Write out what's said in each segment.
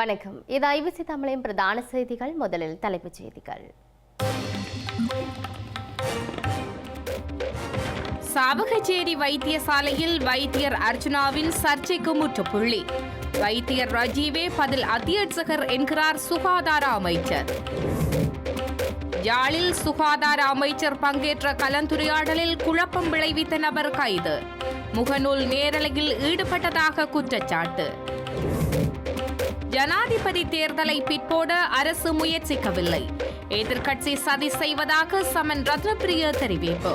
வணக்கம். இது ஐபிசி தமிழின் பிரதான செய்திகள். முதலில் தலைப்புச் செய்திகள். சாவகச்சேரி வைத்தியசாலையில் வைத்தியர் அர்ஜுனாவின் சர்ச்சைக்கு முற்றுப்புள்ளி. வைத்தியர் ரஜீவே பதில் அத்தியட்சகர் என்கிறார் சுகாதார அமைச்சர். யாழில் சுகாதார அமைச்சர் பங்கேற்ற கலந்துரையாடலில் குழப்பம் விளைவித்த நபர் கைது. முகநூல் நேரலையில் ஈடுபட்டதாக குற்றச்சாட்டு. ஜனாதிபதி தேர்தலை பிற்போட அரசு முயற்சிக்கவில்லை. எதிர்க்கட்சி சதி செய்வதாக சமன் ரத்னபிரிய தெரிவிப்பு.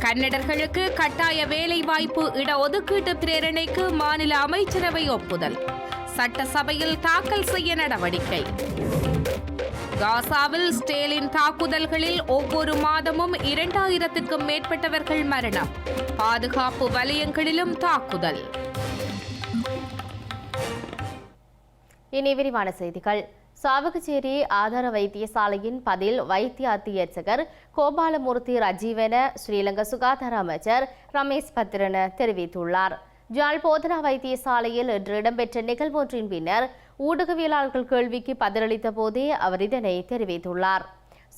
கன்னடர்களுக்கு கட்டாய வேலைவாய்ப்பு இடஒதுக்கீட்டு பிரேரணைக்கு மாநில அமைச்சரவை ஒப்புதல். சட்டசபையில் தாக்கல் செய்ய நடவடிக்கை. காசாவில் ஸ்டேலின் தாக்குதல்களில் ஒவ்வொரு மாதமும் இரண்டாயிரத்துக்கும் மேற்பட்டவர்கள் மரணம். பாதுகாப்பு வலயங்களிலும் தாக்குதல். இனி விரிவான செய்திகள். சாவகச்சேரி ஆதார வைத்தியசாலையின் பதில் வைத்திய அத்தியட்சகர் கோபாலமூர்த்தி ரஜீவென ஸ்ரீலங்கா சுகாதார அமைச்சர் ரமேஷ் பத்ரன தெரிவித்துள்ளார். ஜாழ் போதனா வைத்தியசாலையில் இன்று இடம்பெற்ற நிகழ்வொன்றின் பின்னர் ஊடகவியலாளர்கள் கேள்விக்கு பதிலளித்த போதே அவர் இதனை தெரிவித்துள்ளார்.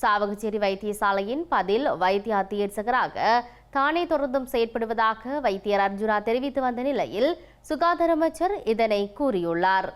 சாவகச்சேரி வைத்தியசாலையின் பதில் வைத்திய அத்தியட்சகராக தானே தொடர்ந்தும் செயற்படுவதாக வைத்தியர் அர்ஜுனா தெரிவித்து வந்த நிலையில் சுகாதார அமைச்சர் இதனை கூறியுள்ளார்.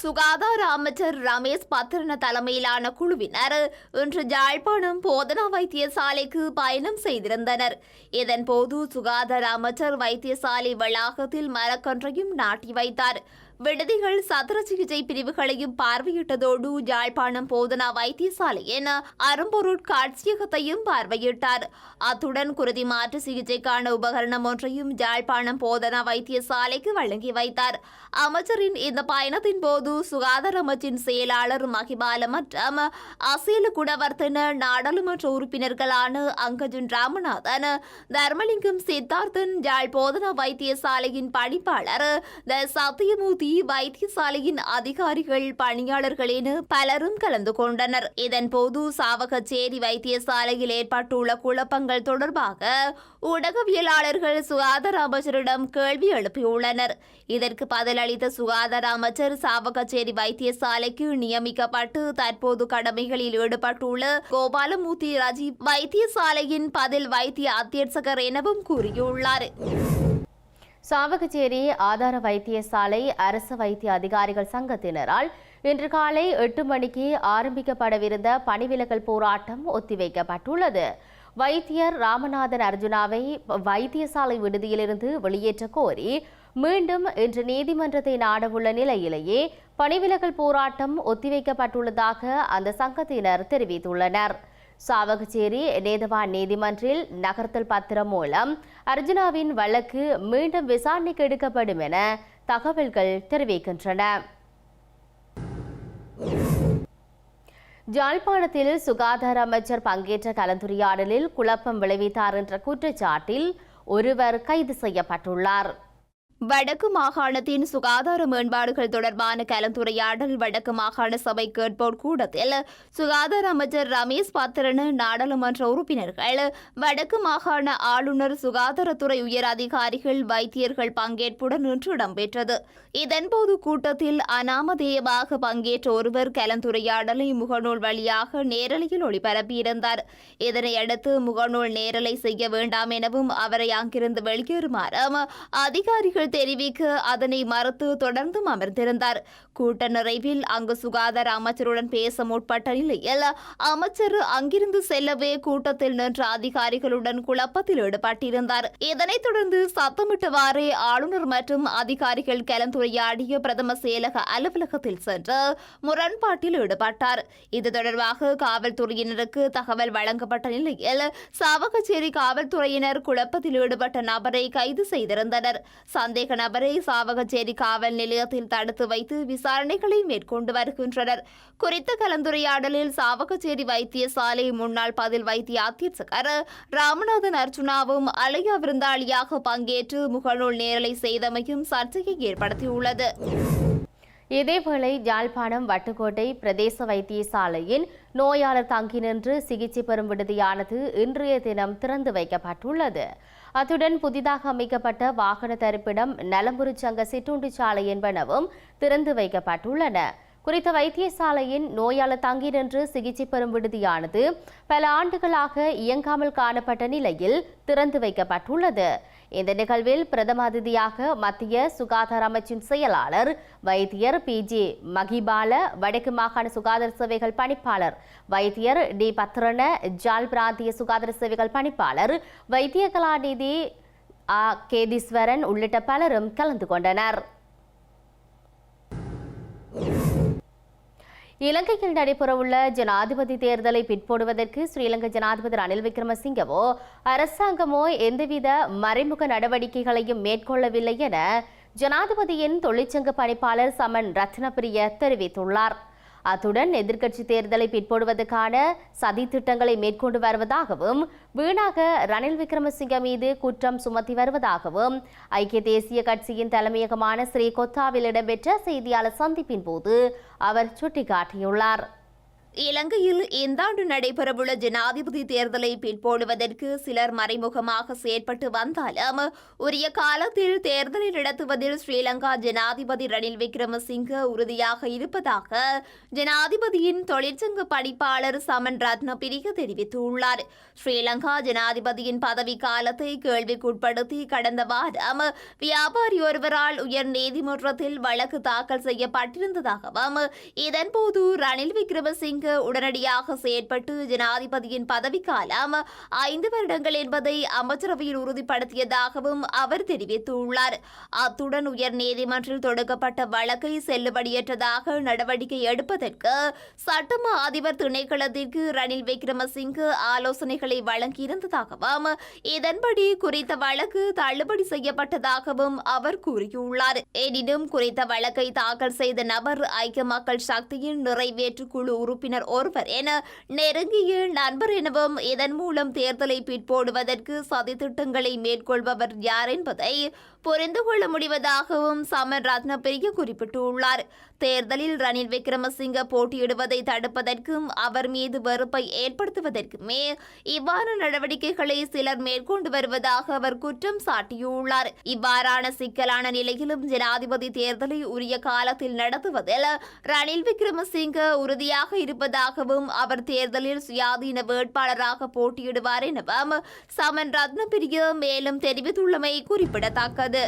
சுகாதார அமைச்சர் ரமேஷ் பத்ரன தலைமையிலான குழுவினர் இன்று ஜாழ்ப்பாணம் போதனா வைத்தியசாலைக்கு பயணம் செய்திருந்தனர். இதன்போது சுகாதார அமைச்சர் வைத்தியசாலை வளாகத்தில் மரக்கன்றையும் நாட்டி வைத்தார். விடுதிகள் சத்திர சிகிச்சை பிரிவுகளையும் பார்வையிட்டதோடு யாழ்ப்பாணம் போதனா வைத்தியசாலையின் அரும்பொருட்காட்சியகத்தையும் பார்வையிட்டார். அத்துடன் குருதி மாற்று சிகிச்சைக்கான உபகரணம் ஒன்றையும் யாழ்ப்பாணம் போதனா வைத்தியசாலைக்கு வழங்கி வைத்தார். அமைச்சரின் இந்த பயணத்தின் போது சுகாதார அமைச்சின் செயலாளர் மகிபால மற்றும் அசீல குணவர்த்தன நாடாளுமன்ற உறுப்பினர்களான அங்கஜன் ராமநாதன் தர்மலிங்கம் சித்தார்த்தன் யாழ் போதனா வைத்தியசாலையின் பணிப்பாளர் த சத்தியமூர்த்தி வைத்தியசாலையின் அதிகாரிகள் பணியாளர்கள் என பலரும் கலந்து கொண்டனர். இதன்போது சாவகச்சேரி வைத்தியசாலையில் ஏற்பட்டுள்ள குழப்பங்கள் தொடர்பாக ஊடகவியலாளர்கள் சுகாதார அமைச்சரிடம் கேள்வி எழுப்பியுள்ளனர். இதற்கு பதிலளித்த சுகாதார அமைச்சர் சாவகச்சேரி வைத்தியசாலைக்கு நியமிக்கப்பட்டு தற்போது கடமைகளில் ஈடுபட்டுள்ள கோபாலமூர்த்தி ராஜீவ் வைத்தியசாலையின் பதில் வைத்திய அத்தியட்சகர் எனவும் கூறியுள்ளார். சாவகச்சேரி ஆதார வைத்தியசாலை அரசு வைத்திய அதிகாரிகள் சங்கத்தினரால் இன்று காலை எட்டு மணிக்கு ஆரம்பிக்கப்படவிருந்த பணிவிலகல் போராட்டம் ஒத்திவைக்கப்பட்டுள்ளது. வைத்தியர் ராமநாதன் அர்ஜுனாவை வைத்தியசாலை விடுதியிலிருந்து வெளியேற்ற கோரி மீண்டும் இன்று நீதிமன்றத்தை நாடவுள்ள நிலையிலேயே பணிவிலகல் போராட்டம் ஒத்திவைக்கப்பட்டுள்ளதாக அந்த சங்கத்தினர் தெரிவித்துள்ளனர். சாவகச்சேரி நேதவான் நீதிமன்றில் நகர்த்தல் பத்திரம் மூலம் அர்ஜுனாவின் வழக்கு மீண்டும் விசாரணைக்கு எடுக்கப்படும் என தகவல்கள் தெரிவிக்கின்றன. ஜாழ்ப்பாணத்தில் சுகாதார அமைச்சர் பங்கேற்ற கலந்துரையாடலில் குழப்பம் விளைவித்தார் என்ற குற்றச்சாட்டில் ஒருவர் கைது செய்யப்பட்டுள்ளார். வடக்கு மாகாணத்தின் சுகாதார மேம்பாடுகள் தொடர்பான கலந்துரையாடல் வடக்கு மாகாண சபை கேட்போர் கூடத்தில் சுகாதார அமைச்சர் ரமேஷ் பத்திரன் நாடாளுமன்ற உறுப்பினர்கள் வடக்கு மாகாண ஆளுநர் சுகாதாரத்துறை உயர் அதிகாரிகள் வைத்தியர்கள் பங்கேற்புடன் இன்று இடம்பெற்றது. இதன்போது கூட்டத்தில் அனாமதேயமாக பங்கேற்ற ஒருவர் கலந்துரையாடலை முகநூல் வழியாக நேரலையில் ஒளிபரப்பியிருந்தார். இதனையடுத்து முகநூல் நேரலை செய்ய வேண்டாம் எனவும் அவரை அங்கிருந்து வெளியேறுமாறும் அதிகாரிகள் தெரிவிக்க அதனை மறுத்து தொடர்ந்தும் அமர்ந்திருந்தார். கூட்ட நிறைவில் அங்கு சுகாதார அமைச்சருடன் பேச முற்பட்ட நிலையில் அமைச்சர் அங்கிருந்து செல்லவே கூட்டத்தில் நின்ற அதிகாரிகளுடன் குழப்பத்தில் ஈடுபட்டிருந்தார். இதனைத் தொடர்ந்து சத்தமிட்டவாறே ஆளுநர் மற்றும் அதிகாரிகள் கலந்துரையாடிய பிரதம செயலக அலுவலகத்தில் சென்று முரண்பாட்டில் ஈடுபட்டார். இது தொடர்பாக காவல்துறையினருக்கு தகவல் வழங்கப்பட்ட நிலையில் சாவகச்சேரி காவல்துறையினர் குழப்பத்தில் ஈடுபட்ட நபரை கைது செய்திருந்தனர். சந்தேக நபரை சாவகச்சேரி காவல் நிலையத்தில் தடுத்து வைத்து விசாரணைகளை மேற்கொண்டு வருகின்றனர். குறித்த கலந்துரையாடலில் சாவகச்சேரி வைத்தியசாலை முன்னாள் பதில் வைத்திய அத்தியட்சகர் ராமநாதன் அர்ஜுனாவும் அலையா விருந்தாளியாக பங்கேற்று முகநூல் நேரலை செய்தமையும் சர்ச்சையை ஏற்படுத்தியுள்ளது. இதேவேளை யாழ்ப்பாணம் வட்டுக்கோட்டை பிரதேச வைத்தியசாலையில் நோயாளர் தங்கி நின்று சிகிச்சை பெறும் விடுதியானது இன்றைய தினம் திறந்து வைக்கப்பட்டுள்ளது. அத்துடன் புதிதாக அமைக்கப்பட்ட வாகன தரிப்பிடம் நலம்புருச்சங்க சிற்றுண்டி சாலை என்பனவும் திறந்து வைக்கப்பட்டுள்ளன. குறித்த வைத்தியசாலையின் நோயாளர் தங்கி நின்று சிகிச்சை பெறும் விடுதியானது பல ஆண்டுகளாக இயங்காமல் காணப்பட்ட நிலையில் திறந்து வைக்கப்பட்டுள்ளது. இந்த நிகழ்வில் பிரதம அதிதியாக மத்திய சுகாதார அமைச்சின் செயலாளர் வைத்தியர் பி ஜி மகிபால வடக்கு மாகாண சுகாதார சேவைகள் பணிப்பாளர் வைத்தியர் டி. பத்ரன ஜால் பிராந்திய சுகாதார சேவைகள் பணிப்பாளர் வைத்திய கலாநிதி ஆ. கேதீஸ்வரன் உள்ளிட்ட பலரும் கலந்து கொண்டனர். இலங்கையில் நடைபெறவுள்ள ஜனாதிபதி தேர்தலை பிற்போடுவதற்கு ஸ்ரீலங்கா ஜனாதிபதி ரணில் விக்ரமசிங்கவோ அரசாங்கமோ எந்தவித மறைமுக நடவடிக்கைகளையும் மேற்கொள்ளவில்லை என ஜனாதிபதியின் தொழிற்சங்க பணிப்பாளர் சமன் ரத்னபிரிய தெரிவித்துள்ளார். அத்துடன் எதிர்க்கட்சி தேர்தலை பிற்போடுவதற்கான சதி திட்டங்களை மேற்கொண்டு வருவதாகவும் வீணாக ரணில் விக்ரமசிங்க மீது குற்றம் சுமத்தி வருவதாகவும் ஐக்கிய தேசிய கட்சியின் தலைமையகமான ஸ்ரீ கொத்தாவில் இடம்பெற்ற செய்தியாளர் சந்திப்பின் போது அவர் சுட்டிக்காட்டியுள்ளார். இலங்கையில் இந்த ஆண்டு நடைபெறவுள்ள ஜனாதிபதி தேர்தலை பின்போடுவதற்கு சிலர் மறைமுகமாக செயற்பட்டு வந்தாலும் உரிய காலத்தில் தேர்தலை நடத்துவதில் ஸ்ரீலங்கா ஜனாதிபதி ரணில் விக்ரமசிங்க உறுதியாக இருப்பதாக ஜனாதிபதியின் தொழிற்சங்க பணிப்பாளர் சமன் ரத்னபிரிக தெரிவித்துள்ளார். ஸ்ரீலங்கா ஜனாதிபதியின் பதவி காலத்தை கேள்விக்குட்படுத்தி கடந்த வாரம் வியாபாரி ஒருவரால் உயர் நீதிமன்றத்தில் வழக்கு தாக்கல் செய்யப்பட்டிருந்ததாகவும் இதன்போது ரணில் விக்ரமசிங்க உடனடியாக செயற்பட்டு ஜனாதிபதியின் பதவிக்காலம் ஐந்து வருடங்கள் என்பதை அமைச்சரவையில் உறுதிப்படுத்தியதாகவும் அவர் தெரிவித்துள்ளார். அத்துடன் உயர் நீதிமன்றில் தொடங்கப்பட்ட வழக்கை செல்லுபடியற்றதாக நடவடிக்கை எடுப்பதற்கு சட்டம அதிபர் திணைக்களத்திற்கு ரணில் விக்ரமசிங்கு ஆலோசனைகளை வழங்கியிருந்ததாகவும் இதன்படி குறித்த வழக்கு தள்ளுபடி செய்யப்பட்டதாகவும் அவர் கூறியுள்ளார். எனினும் குறித்த வழக்கை தாக்கல் செய்த நபர் ஐக்கிய மக்கள் சக்தியின் நிறைவேற்று குழு உறுப்பினர் ஒருவர் என நெருங்கிய நண்பர் எனவும் இதன் மூலம் தேர்தலை பிற்போடுவதற்கு சதித்திட்டங்களை மேற்கொள்பவர் யார் என்பதை புரிந்து கொள்ள முடிவதாகவும் சமன் ரத்னபிரிய குறிப்பிட்டுள்ளார். தேர்தலில் ரணில் விக்ரமசிங்க போட்டியிடுவதை தடுப்பதற்கும் அவர் மீது வெறுப்பை ஏற்படுத்துவதற்குமே இவ்வாறு நடவடிக்கைகளை சிலர் மேற்கொண்டு வருவதாக அவர் குற்றம் சாட்டியுள்ளார். இவ்வாறான சிக்கலான நிலையிலும் ஜனாதிபதி தேர்தலை உரிய காலத்தில் நடத்துவதில் ரணில் விக்ரமசிங்க உறுதியாக இருப்ப இருப்பதாகவும் அவர் தேர்தலில் சுயாதீன வேட்பாளராக போட்டியிடுவார் எனவும் சமன் ரத்னபிரிய மேலும் தெரிவித்துள்ளமை குறிப்பிடத்தக்கது.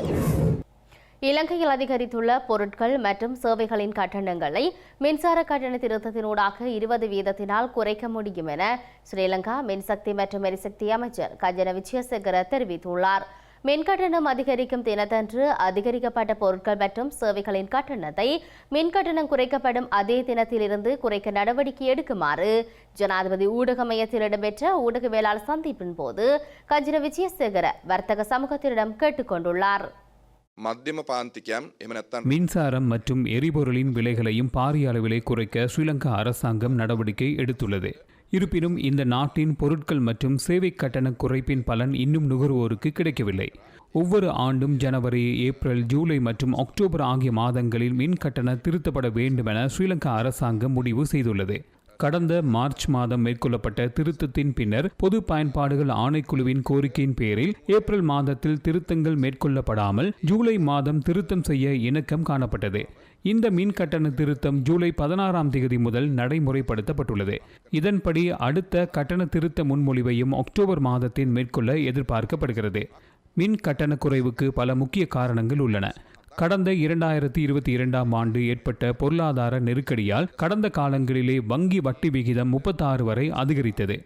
இலங்கையில் அதிகரித்துள்ள பொருட்கள் மற்றும் சேவைகளின் கட்டணங்களை மின்சார கட்டண திருத்தத்தினூடாக இருபது வீதத்தினால் குறைக்க முடியும் என ஸ்ரீலங்கா மின்சக்தி மற்றும் எரிசக்தி அமைச்சர் கஜன விஜயசேகர தெரிவித்துள்ளார். மின் கட்டணம் அதிகரிக்கும் தினத்தன்று அதிகரிக்கப்பட்ட பொருட்கள் மற்றும் சேவைகளின் கட்டணத்தை மின் கட்டணம் குறைக்கப்படும் அதே தினத்திலிருந்து குறைக்க நடவடிக்கை எடுக்குமாறு ஜனாதிபதி ஊடக மையத்தில் இடம்பெற்ற ஊடகவியலாளர் சந்திப்பின் போது கஜிர விஜயசேகர வர்த்தக சமூகத்திடம் கேட்டுக்கொண்டுள்ளார் மின்சாரம் மற்றும் எரிபொருளின் விலைகளையும் பாரிய அளவிலே குறைக்க ஸ்ரீலங்கா அரசாங்கம் நடவடிக்கை எடுத்துள்ளது. இருப்பினும் இந்த நாட்டின் பொருட்கள் மற்றும் சேவை கட்டண குறைப்பின் பலன் இன்னும் நுகர்வோருக்கு கிடைக்கவில்லை. ஒவ்வொரு ஆண்டும் ஜனவரி ஏப்ரல் ஜூலை மற்றும் அக்டோபர் ஆகிய மாதங்களில் மின் கட்டணம் திருத்தப்பட வேண்டும் என ஸ்ரீலங்கா அரசாங்கம் முடிவு செய்துள்ளது. கடந்த மார்ச் மாதம் மேற்கொள்ளப்பட்ட திருத்தத்தின் பின்னர் பொது பயன்பாடுகள் ஆணைக்குழுவின் கோரிக்கையின் பேரில் ஏப்ரல் மாதத்தில் திருத்தங்கள் மேற்கொள்ளப்படாமல் ஜூலை மாதம் திருத்தம் செய்ய இணக்கம் காணப்பட்டது. இந்த மின் கட்டண திருத்தம் ஜூலை பதினாறாம் தேதி முதல் நடைமுறைப்படுத்தப்பட்டுள்ளது. இதன்படி அடுத்த கட்டண திருத்த முன்மொழிவையும் அக்டோபர் மாதத்தில் மேற்கொள்ள எதிர்பார்க்கப்படுகிறது. மின் கட்டண குறைவுக்கு பல முக்கிய காரணங்கள் உள்ளன. கடந்த இரண்டாயிரத்தி இருபத்தி இரண்டாம் ஆண்டு ஏற்பட்ட பொருளாதார நெருக்கடியால் கடந்த காலங்களிலே வங்கி வட்டி விகிதம் முப்பத்தாறு வரை அதிகரித்தது.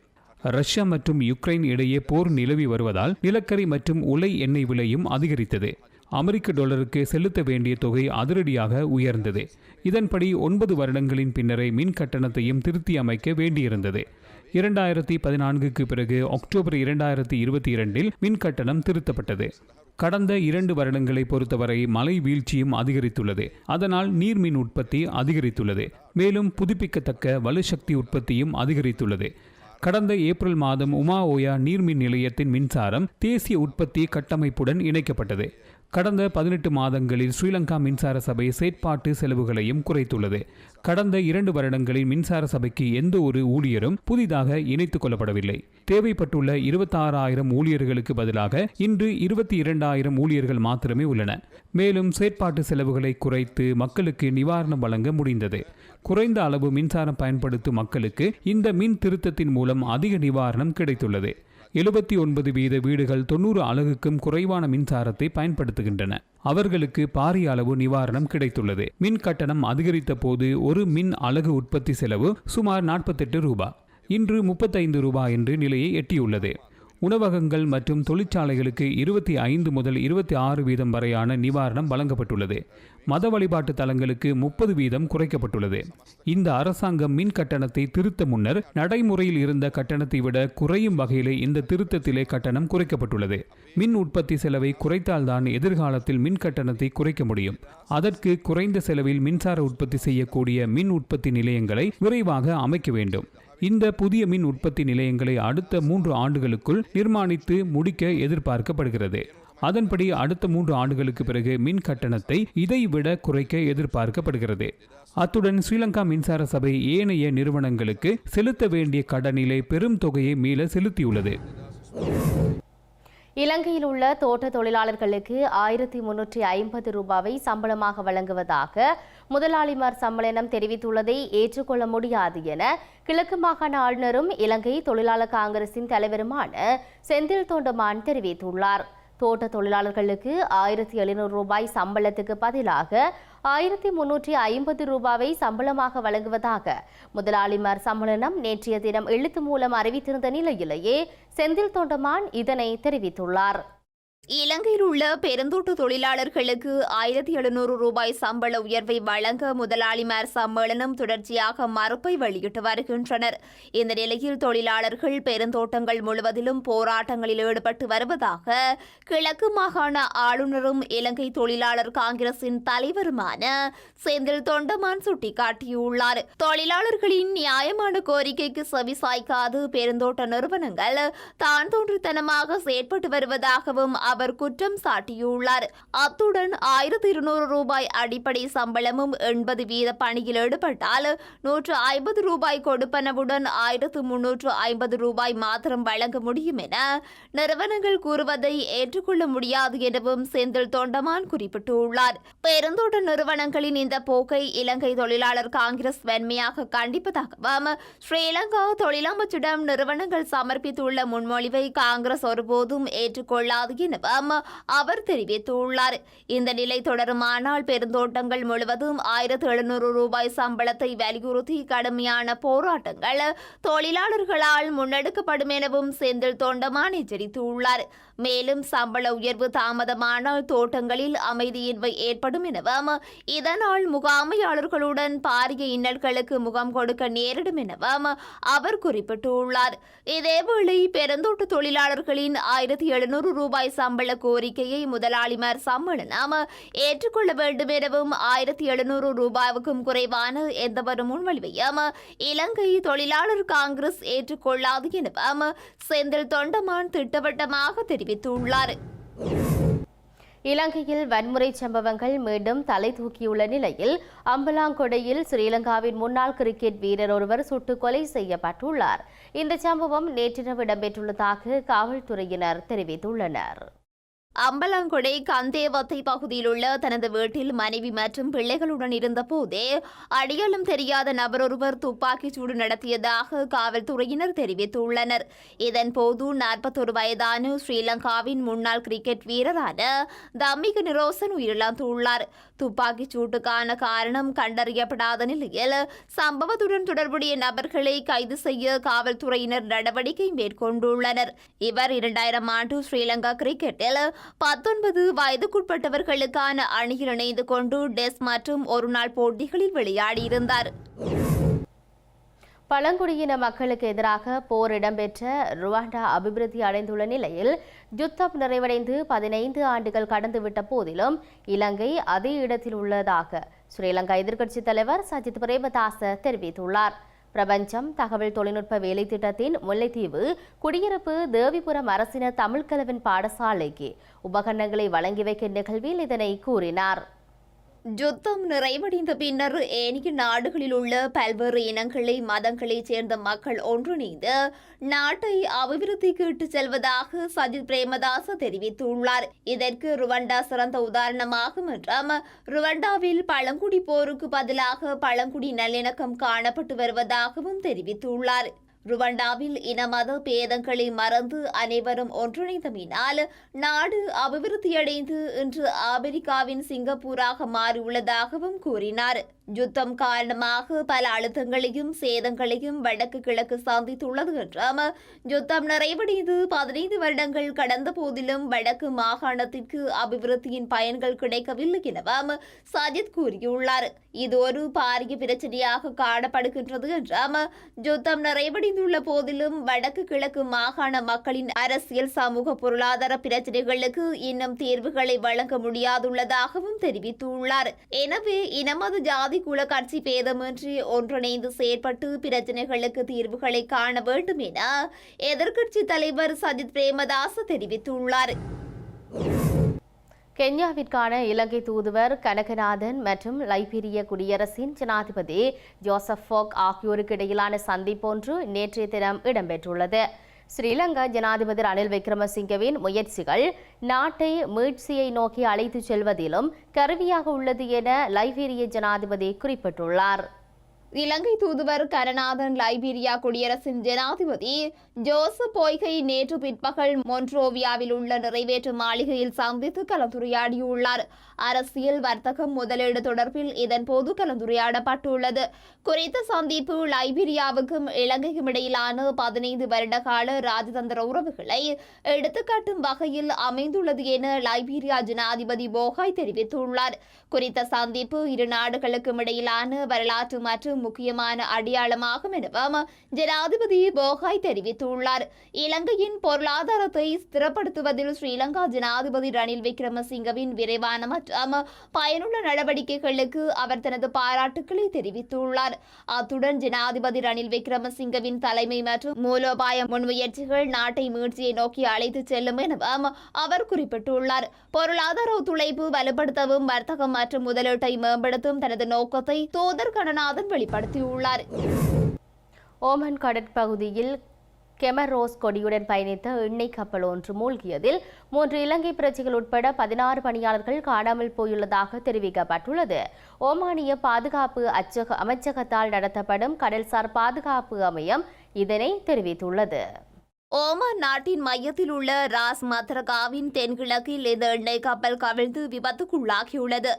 ரஷ்யா மற்றும் யுக்ரைன் இடையே போர் நிலவி வருவதால் நிலக்கரி மற்றும் உலை எண்ணெய் விலையும் அதிகரித்தது. அமெரிக்க டாலருக்கு செலுத்த வேண்டிய தொகை அதிரடியாக உயர்ந்தது. இதன்படி ஒன்பது வருடங்களின் பின்னரே மின் கட்டணத்தையும் திருத்தி அமைக்க வேண்டியிருந்தது. இரண்டாயிரத்தி பதினான்குக்கு பிறகு அக்டோபர் இரண்டாயிரத்தி இருபத்தி இரண்டில் மின் கட்டணம் திருத்தப்பட்டது. கடந்த இரண்டு வருடங்களை பொறுத்தவரை மழை வீழ்ச்சியும் அதிகரித்துள்ளது. அதனால் நீர்மின் உற்பத்தி அதிகரித்துள்ளது. மேலும் புதுப்பிக்கத்தக்க வலுசக்தி உற்பத்தியும் அதிகரித்துள்ளது. கடந்த ஏப்ரல் மாதம் உமா ஓயா நீர்மின் நிலையத்தின் மின்சாரம் தேசிய உற்பத்தி கட்டமைப்புடன் இணைக்கப்பட்டது. கடந்த பதினெட்டு மாதங்களில் ஸ்ரீலங்கா மின்சார சபை செயற்பாட்டு செலவுகளையும் குறைத்துள்ளது. கடந்த இரண்டு வருடங்களில் மின்சார சபைக்கு எந்த ஒரு ஊழியரும் புதிதாக இணைத்துக் கொள்ளப்படவில்லை. தேவைப்பட்டுள்ள இருபத்தாறாயிரம் ஊழியர்களுக்கு பதிலாக இன்று இருபத்தி இரண்டாயிரம் ஊழியர்கள் மாத்திரமே உள்ளன. மேலும் செயற்பாட்டு செலவுகளை குறைத்து மக்களுக்கு நிவாரணம் வழங்க முடிந்தது. குறைந்த அளவு மின்சாரம் பயன்படுத்தும் மக்களுக்கு இந்த மின் திருத்தத்தின் மூலம் அதிக நிவாரணம் கிடைத்துள்ளது. எழுபத்தி ஒன்பது வீத வீடுகள் தொண்ணூறு அலகுக்கும் குறைவான மின்சாரத்தை பயன்படுத்துகின்றன. அவர்களுக்கு பாரிய அளவு நிவாரணம் கிடைத்துள்ளது. மின் கட்டணம் அதிகரித்த போது ஒரு மின் அலகு உற்பத்தி செலவு சுமார் நாற்பத்தெட்டு ரூபாய் இன்று முப்பத்தைந்து ரூபாய் என்று நிலையை எட்டியுள்ளது. உணவகங்கள் மற்றும் தொழிற்சாலைகளுக்கு இருபத்தி ஐந்து முதல் இருபத்தி ஆறு வீதம் வரையான நிவாரணம் வழங்கப்பட்டுள்ளது. மத வழிபாட்டு தலங்களுக்கு முப்பது வீதம் குறைக்கப்பட்டுள்ளது. இந்த அரசாங்கம் மின் கட்டணத்தை திருத்த முன்னர் நடைமுறையில் இருந்த கட்டணத்தை விட குறையும் வகையிலே இந்த திருத்தத்திலே கட்டணம் குறைக்கப்பட்டுள்ளது. மின் உற்பத்தி செலவை குறைத்தால்தான் எதிர்காலத்தில் மின் கட்டணத்தை குறைக்க முடியும். அதற்கு குறைந்த செலவில் மின்சார உற்பத்தி செய்யக்கூடிய மின் உற்பத்தி நிலையங்களை விரைவாக அமைக்க வேண்டும். இந்த புதிய மின் உற்பத்தி நிலையங்களை அடுத்த மூன்று ஆண்டுகளுக்குள் நிர்மாணித்து முடிக்க எதிர்பார்க்கப்படுகிறது. அதன்படி அடுத்த மூன்று ஆண்டுகளுக்கு பிறகு மின் கட்டணத்தை இதைவிட குறைக்க எதிர்பார்க்கப்படுகிறது. அத்துடன் ஸ்ரீலங்கா மின்சார சபை ஏனைய நிறுவனங்களுக்கு செலுத்த வேண்டிய கடனிலே பெரும் தொகையை மீள செலுத்தியுள்ளது. இலங்கையில் உள்ள தோட்ட தொழிலாளர்களுக்கு ஆயிரத்தி முன்னூற்றி ஐம்பது ரூபாவை சம்பளமாக வழங்குவதாக முதலாளிமார் சம்மேளனம் தெரிவித்துள்ளதை ஏற்றுக்கொள்ள முடியாது என கிழக்கு மாகாண ஆளுநரும் இலங்கை தொழிலாளர் காங்கிரசின் தலைவருமான செந்தில் தோண்டமான் தெரிவித்துள்ளார். தோட்ட தொழிலாளர்களுக்கு ஆயிரத்தி எழுநூறு ரூபாய் சம்பளத்துக்கு பதிலாக ஆயிரத்தி முன்னூற்றி ஐம்பது ரூபாவை சம்பளமாக வழங்குவதாக முதலாளிமார் சம்மேளனம் நேற்றைய தினம் எழுத்து மூலம் அறிவித்திருந்த நிலையிலேயே செந்தில் தொண்டமான் இதனை தெரிவித்துள்ளார். இலங்கையில் உள்ள பெருந்தோட்ட தொழிலாளர்களுக்கு ஆயிரத்தி எழுநூறு ரூபாய் சம்பள உயர்வை வழங்க முதலாளிமார் சம்மேளனம் தொடர்ச்சியாக மறுப்பை வெளியிட்டு வருகின்றனர். இந்த நிலையில் தொழிலாளர்கள் பெருந்தோட்டங்கள் முழுவதிலும் போராட்டங்களில் ஈடுபட்டு வருவதாக கிழக்கு மாகாண ஆளுநரும் இலங்கை தொழிலாளர் காங்கிரசின் தலைவருமான செந்தில் தொண்டமான் சுட்டிக்காட்டியுள்ளார். தொழிலாளர்களின் நியாயமான கோரிக்கைக்கு செவிசாய்க்காது பெருந்தோட்ட நிறுவனங்கள் தான் தோன்றித்தனமாக செயற்பட்டு வருவதாகவும் அவர் குற்றம் சாட்டியுள்ளார். அத்துடன் ஆயிரத்தி இருநூறு ரூபாய் அடிப்படை சம்பளமும் எண்பது வீத பணியில் ஈடுபட்டால் நூற்று ஐம்பது ரூபாய் கொடுப்பனவுடன் ஆயிரத்து முன்னூற்று ஐம்பது ரூபாய் மாத்திரம் வழங்க முடியும் என நிறுவனங்கள் கூறுவதை ஏற்றுக்கொள்ள முடியாது எனவும் செந்தில் தொண்டமான் குறிப்பிட்டுள்ளார். பெருந்தோட்ட நிறுவனங்களின் இந்த போக்கை இலங்கை தொழிலாளர் காங்கிரஸ் வன்மையாக கண்டிப்பதாகவும் ஸ்ரீலங்கா தொழிலமைச்சிடம் நிறுவனங்கள் சமர்ப்பித்துள்ள முன்மொழிவை காங்கிரஸ் ஒருபோதும் ஏற்றுக்கொள்ளாது எனவும் அவர் தெரிவித்துள்ளார். இந்த நிலை தொடருமானால் பெருந்தோட்டங்கள் முழுவதும் ஆயிரத்து எழுநூறு ரூபாய் சம்பளத்தை வலியுறுத்தி கடுமையான போராட்டங்கள் தொழிலாளர்களால் முன்னெடுக்கப்படும் எனவும் செந்தில் தொண்டமான் எச்சரித்துள்ளார். மேலும் சம்பள உயர்வு தாமதமானால் தோட்டங்களில் அமைதியின்மை ஏற்படும் எனவும் இதனால் முகாமையாளர்களுடன் பாரிய இன்னல்களுக்கு முகம் கொடுக்க நேரிடும் எனவும் அவர் குறிப்பிட்டுள்ளார். இதேவேளை பெருந்தோட்ட தொழிலாளர்களின் ஆயிரத்தி எழுநூறு ரூபாய் சம்பள கோரிக்கையை முதலாளிமார் சம்மேளனம் ஏற்றுக்கொள்ள வேண்டும் எனவும் ஆயிரத்தி எழுநூறு ரூபாய்க்கும் குறைவான எந்தவொரு முன்மொழிவையும் இலங்கை தொழிலாளர் காங்கிரஸ் ஏற்றுக்கொள்ளாது எனவும் செந்தில் தொண்டமான் திட்டவட்டமாக தெரிவித்தார் தெரிவித்துள்ளார். இலங்கையில் வன்முறை சம்பவங்கள் மீண்டும் தலை தூக்கியுள்ள நிலையில் அம்பலாங்கொடையில் ஸ்ரீலங்காவின் முன்னாள் கிரிக்கெட் வீரர் ஒருவர் சுட்டுக் கொலை செய்யப்பட்டுள்ளார். இந்த சம்பவம் நேற்றிரவு இடம்பெற்றுள்ளதாக காவல்துறையினர் தெரிவித்துள்ளனர். அம்பலாங்கொடை கந்தேவத்தை பகுதியில் உள்ள தனது வீட்டில் மனைவி மற்றும் பிள்ளைகளுடன் இருந்தபோதே அடையாளம் தெரியாத நபரொருவர் துப்பாக்கிச் சூடு நடத்தியதாக காவல்துறையினர் தெரிவித்துள்ளனர். இதன்போது நாற்பத்தொரு வயதான ஸ்ரீலங்காவின் முன்னாள் கிரிக்கெட் வீரரான தம்மிக நிரோசன் உயிரிழந்துள்ளார். துப்பாக்கிச் சூட்டுக்கான காரணம் கண்டறியப்படாத நிலையில் சம்பவத்துடன் தொடர்புடைய நபர்களை கைது செய்ய காவல்துறையினர் நடவடிக்கை மேற்கொண்டுள்ளனர். இவர் இரண்டாயிரம் ஆண்டு ஸ்ரீலங்கா கிரிக்கெட்டில் பத்தொன்பது வயதுக்குட்பட்டவர்களுக்கான அணியில் இணைந்து கொண்டு டெஸ்ட் மற்றும் ஒருநாள் போட்டிகளில் விளையாடியிருந்தார். பழங்குடியின மக்களுக்கு எதிராக போர் இடம்பெற்ற ருவாண்டா அபிவிருத்தி அடைந்துள்ள நிலையில் யுத்தம் நிறைவடைந்து பதினைந்து ஆண்டுகள் கடந்துவிட்ட போதிலும் இலங்கை அதே இடத்தில் உள்ளதாக ஸ்ரீலங்கா எதிர்க்கட்சித் தலைவர் சஜித் பிரேமதாச தெரிவித்துள்ளார். பிரபஞ்சம் தகவல் தொழில்நுட்ப வேலைத்திட்டத்தின் முல்லைத்தீவு குடியிருப்பு தேவிபுரம் அரசினர் தமிழ்கலவின் பாடசாலைக்கு உபகரணங்களை வழங்கி வைக்கும் நிகழ்வில் இதனை கூறினார். யுத்தம் நிறைவடைந்த பின்னர் ஏனைய நாடுகளில் உள்ள பல்வேறு இனங்களை மதங்களைச் சேர்ந்த மக்கள் ஒன்றிணைந்து நாட்டை அபிவிருத்திக்கு இட்டு செல்வதாக சஜித் பிரேமதாச தெரிவித்துள்ளார். இதற்கு ருவண்டா சிறந்த உதாரணமாகும் என்றும் ருவண்டாவில் பழங்குடி போருக்கு பதிலாக பழங்குடி நல்லிணக்கம் காணப்பட்டு வருவதாகவும் தெரிவித்துள்ளார். ருவண்டாவில் இனமத பேதங்களை மறந்து அனைவரும் ஒன்றிணைந்தமையினால் நாடு அபிவிருத்தியடைந்து இன்று அமெரிக்காவின் சிங்கப்பூராக மாறியுள்ளதாகவும் கூறினார். யுத்தம் காரணமாக பல அழுத்தங்களையும் சேதங்களையும் வடக்கு கிழக்கு சந்தித்துள்ளது என்றும் யுத்தம் நிறைவடைந்து பதினைந்து வருடங்கள் கடந்த போதிலும் வடக்கு மாகாணத்திற்கு அபிவிருத்தியின் பயன்கள் கிடைக்கவில்லை எனவும் சஜித் கூறியுள்ளார். இது ஒரு பாரிய பிரச்சனையாக காணப்படுகின்றது என்றாம யுத்தம் நிறைவடைந்துள்ள போதிலும் வடக்கு கிழக்கு மாகாண மக்களின் அரசியல் சமூக பொருளாதார பிரச்சனைகளுக்கு இன்னும் தீர்வுகளை வழங்க முடியாதுள்ளதாகவும் தெரிவித்துள்ளார். எனவே இனமது ஜாதி குல கட்சி பேதமின்றி ஒன்றிணைந்து செயற்பட்டு பிரச்சனைகளுக்கு தீர்வுகளை காண வேண்டும் என எதிர்க்கட்சி தலைவர் சஜித் பிரேமதாஸ் தெரிவித்துள்ளார். கென்யாவிற்கான இலங்கை தூதுவர் கனகநாதன் மற்றும் லைபீரிய குடியரசின் ஜனாதிபதி ஜோசப் ஃபோக் ஆகியோருக்கு இடையிலான சந்திப்பொன்று நேற்றைய தினம் இடம்பெற்றுள்ளது. ஸ்ரீலங்கா ஜனாதிபதி ரணில் விக்ரமசிங்கவின் முயற்சிகள் நாட்டை மீட்சியை நோக்கி அழைத்துச் செல்வதிலும் கருவியாக உள்ளது என லைபீரிய ஜனாதிபதி குறிப்பிட்டுள்ளார். இலங்கை தூதுவர் கரநாதன் லைபீரியா குடியரசின் ஜனாதிபதி ஜோசப் பொய்கை நேற்று பிற்பகல் மொன்ட்ரோவியாவில் உள்ள நிறைவேற்று மாளிகையில் சந்தித்து கலந்துரையாடியுள்ளார். அரசியல் வர்த்தகம் முதலீடு தொடர்பில் இதன் போது கலந்துரையாடப்பட்டுள்ளது. குறித்த சந்திப்பு லைபீரியாவுக்கும் இலங்கைக்கும் இடையிலான பதினைந்து வருட கால ராஜதந்திர உறவுகளை எடுத்துக்காட்டும் வகையில் அமைந்துள்ளது என லைபீரியா ஜனாதிபதி போகாய் தெரிவித்துள்ளார். குறித்த சந்திப்பு இரு நாடுகளுக்கும் இடையிலான வரலாற்று மற்றும் முக்கியமான அடையாளமாகும் எனவும் ஜனாதிபதி போகாய் தெரிவித்துள்ளார் தெரிவித்துள்ளார். இலங்கையின் பொருளாதாரத்தை ஸ்திரப்படுத்துவதில் ஸ்ரீலங்கா ஜனாதிபதி ரணில் விக்ரமசிங்கவின் விரைவான மற்றும் பயனுள்ள நடவடிக்கைகளுக்கு அவர் தனது பாராட்டுக்களை தெரிவித்துள்ளார். அத்துடன் ஜனாதிபதி ரணில் விக்ரமசிங்கவின் தலைமை மற்றும் மூலோபாய முன்முயற்சிகள் நாட்டை மீழ்ச்சியை நோக்கி அழைத்துச் செல்லும் எனவும் அவர் குறிப்பிட்டுள்ளார். பொருளாதார ஒத்துழைப்பு வலுப்படுத்தவும் வர்த்தகம் மற்றும் முதலீட்டை மேம்படுத்தும் தனது நோக்கத்தை தூதர் கணநாதன் வெளிப்படுத்தியுள்ளார். ஓமன் கடற்பகுதியில் கெமரோஸ் கொடியுடன் பயணித்த எண்ணெய் கப்பல் ஒன்று மூழ்கியதில் மூன்று இலங்கை பிரஜைகள் உட்பட பதினாறு பணியாளர்கள் காணாமல் போயுள்ளதாக தெரிவிக்கப்பட்டுள்ளது. ஓமானிய பாதுகாப்பு அச்சக அமைச்சகத்தால் நடத்தப்படும் கடல்சார் பாதுகாப்பு அமையம் இதனை தெரிவித்துள்ளது. ஓமான் நாட்டின் மையத்தில் உள்ள ராஸ் மத்ரகாவின் தென்கிழக்கில் இந்த எண்ணெய் கப்பல் கவிழ்ந்து விபத்துக்குள்ளாகியுள்ளது.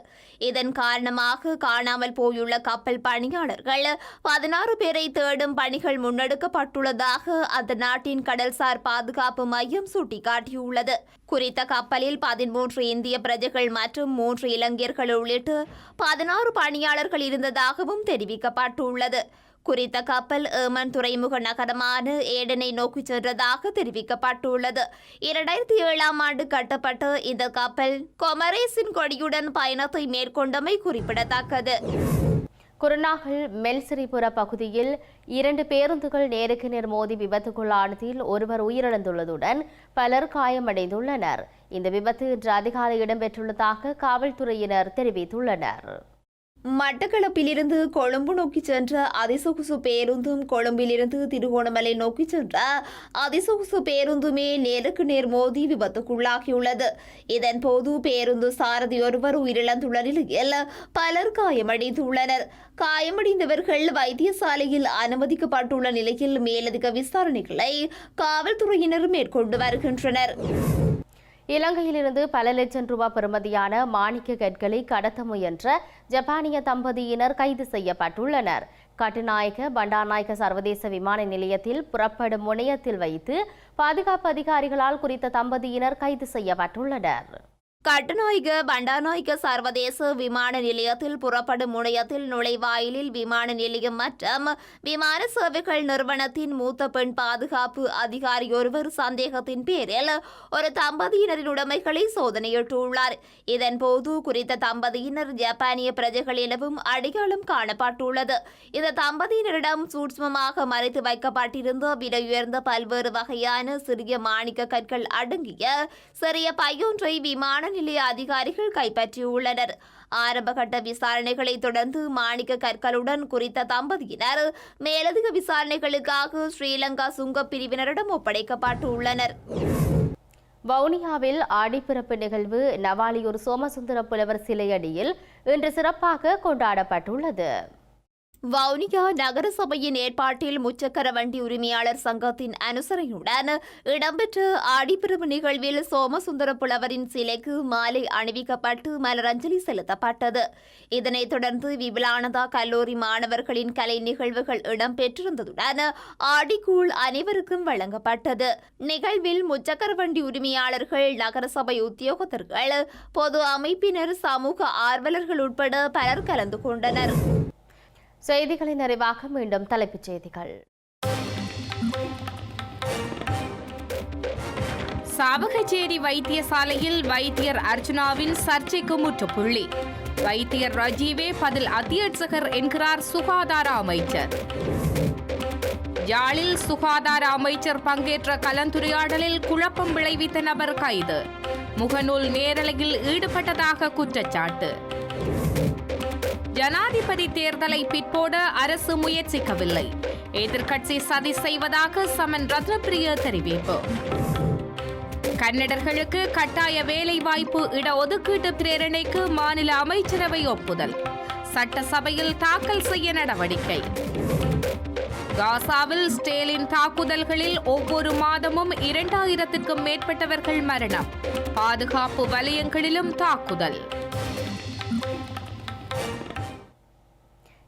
இதன் காரணமாக காணாமல் போயுள்ள கப்பல் பணியாளர்கள் பதினாறு பேரை தேடும் பணிகள் முன்னெடுக்கப்பட்டுள்ளதாக அந்த நாட்டின் கடல்சார் பாதுகாப்பு மையம் சுட்டிக்காட்டியுள்ளது. குறித்த கப்பலில் பதிமூன்று இந்திய பிரஜைகள் மற்றும் மூன்று இலங்கையர்கள் உள்ளிட்டு பதினாறு பணியாளர்கள் இருந்ததாகவும் தெரிவிக்கப்பட்டுள்ளது. குறித்த கப்பல் ஏமன் துறைமுக நகரமான ஏடனை நோக்கி சென்றதாக தெரிவிக்கப்பட்டுள்ளது. இரண்டாயிரத்தி ஏழாம் ஆண்டு கட்டப்பட்ட இந்த கப்பல் கொமரேசின் கொடியுடன் பயணத்தை மேற்கொண்டமை குறிப்பிடத்தக்கது. குருநாகல் மெல்சிரிபுர பகுதியில் இரண்டு பேருந்துகள் நேருக்கு நேர் மோதி விபத்துக்குள்ளானதில் ஒருவர் உயிரிழந்துள்ளதுடன் பலர் காயமடைந்துள்ளனர். இந்த விபத்து இன்று அதிகாலை இடம்பெற்றுள்ளதாக காவல்துறையினர் தெரிவித்துள்ளனர். மட்டக்களப்பிலிருந்து கொழும்பு நோக்கி சென்ற அதிசொகுசு பேருந்தும் கொழும்பிலிருந்து திருகோணமலை நோக்கி சென்ற அதிசொகுசு பேருந்துமே நேருக்கு நேர் மோதி விபத்துக்குள்ளாகியுள்ளது. இதன்போது பேருந்து சாரதி ஒருவர் உயிரிழந்துள்ள நிலையில் பலர் காயமடைந்துள்ளனர். காயமடைந்தவர்கள் வைத்தியசாலையில் அனுமதிக்கப்பட்டுள்ள நிலையில் மேலதிக விசாரணைகளை காவல்துறையினர் மேற்கொண்டு வருகின்றனர். இலங்கையிலிருந்து பல லட்சம் ரூபாய் பெறுமதியான மாணிக்க கற்களை கடத்த முயன்ற ஜப்பானிய தம்பதியினர் கைது செய்யப்பட்டுள்ளனர். கட்டுநாயக்க பண்டாநாயக்க சர்வதேச விமான நிலையத்தில் புறப்படும் முனையத்தில் வைத்து பாதுகாப்பு அதிகாரிகளால் குறித்த தம்பதியினர் கைது செய்யப்பட்டுள்ளனர். கட்டுநாயக பண்டாநாயக சர்வதேச விமான நிலையத்தில் புறப்படும் முனையத்தில் நுழைவாயிலில் விமான நிலையம் மற்றும் விமான சேவைகள் நிறுவனத்தின் மூத்த பெண் பாதுகாப்பு அதிகாரி ஒருவர் சந்தேகத்தின் பேரில் ஒரு தம்பதியினரின் உடைமைகளை சோதனையிட்டுள்ளார். இதன்போது குறித்த தம்பதியினர் ஜப்பானிய பிரஜைகள் எனவும் அடையாளம் காணப்பட்டுள்ளது. இந்த தம்பதியினரிடம் சூட்சுமமாக மறைத்து வைக்கப்பட்டிருந்த விலை உயர்ந்த பல்வேறு வகையான சிறிய மாணிக்க கற்கள் அடங்கிய சிறிய பையொன்றை விமான நிலைய அதிகாரிகள் கைப்பற்றியுள்ளனர். ஆரம்பகட்ட விசாரணைகளை தொடர்ந்து மாணிக்க கற்களுடன் குறித்த தம்பதியினர் மேலதிக விசாரணைகளுக்காக ஸ்ரீலங்கா சுங்கப் பிரிவினரிடம் ஒப்படைக்கப்பட்டுள்ளனர். வவுனியாவில் ஆடிப்பிறப்பு நிகழ்வு நவாலியூர் சோமசுந்தர புலவர் சிலையடியில் இன்று சிறப்பாக கொண்டாடப்பட்டுள்ளது. வவுனியா நகரசபையின் ஏற்பாட்டில் முச்சக்கர வண்டி உரிமையாளர் சங்கத்தின் அனுசரணையுடன் இடம்பெற்ற ஆடிப்பிரவு நிகழ்வில் சோமசுந்தர புலவரின் சிலைக்கு மாலை அணிவிக்கப்பட்டு மலரஞ்சலி செலுத்தப்பட்டது. இதனைத் தொடர்ந்து விபுலானந்தா கல்லூரி மாணவர்களின் கலை நிகழ்வுகள் இடம்பெற்றிருந்ததுடன் ஆடிக்கூழ் அனைவருக்கும் வழங்கப்பட்டது. நிகழ்வில் முச்சக்கர வண்டி உரிமையாளர்கள் நகரசபை உத்தியோகத்தர்கள் பொது அமைப்பினர் சமூக ஆர்வலர்கள் உட்பட பலர் கலந்து கொண்டனர். செய்திகளின் நிறைவாக மீண்டும் தலைப்புச் செய்திகள். சாவகச்சேரி வைத்தியசாலையில் வைத்தியர் அர்ஜுனாவின் சர்ச்சைக்கு முற்றுப்புள்ளி. வைத்தியர் ரஜீவே பதில் அத்தியட்சகர் என்கிறார் சுகாதார அமைச்சர். யாழில் சுகாதார அமைச்சர் பங்கேற்ற கலந்துரையாடலில் குழப்பம் விளைவித்த நபர் கைது. முகநூல் நேரலையில் ஈடுபட்டதாக குற்றச்சாட்டு. ஜனாதிபதி தேர்தலை பிற்போட அரசு முயற்சிக்கவில்லை. எதிர்க்கட்சி சதி செய்வதாக சமன் ரத்னப்பிரிய தெரிவிப்பு. கன்னடர்களுக்கு கட்டாய வேலைவாய்ப்பு இடஒதுக்கீட்டு பிரேரணைக்கு மாநில அமைச்சரவை ஒப்புதல். சட்டசபையில் தாக்கல் செய்ய நடவடிக்கை. காசாவில் ஸ்டேலின் தாக்குதல்களில் ஒவ்வொரு மாதமும் இரண்டாயிரத்திற்கும் மேற்பட்டவர்கள் மரணம். பாதுகாப்பு வலயங்களிலும் தாக்குதல்.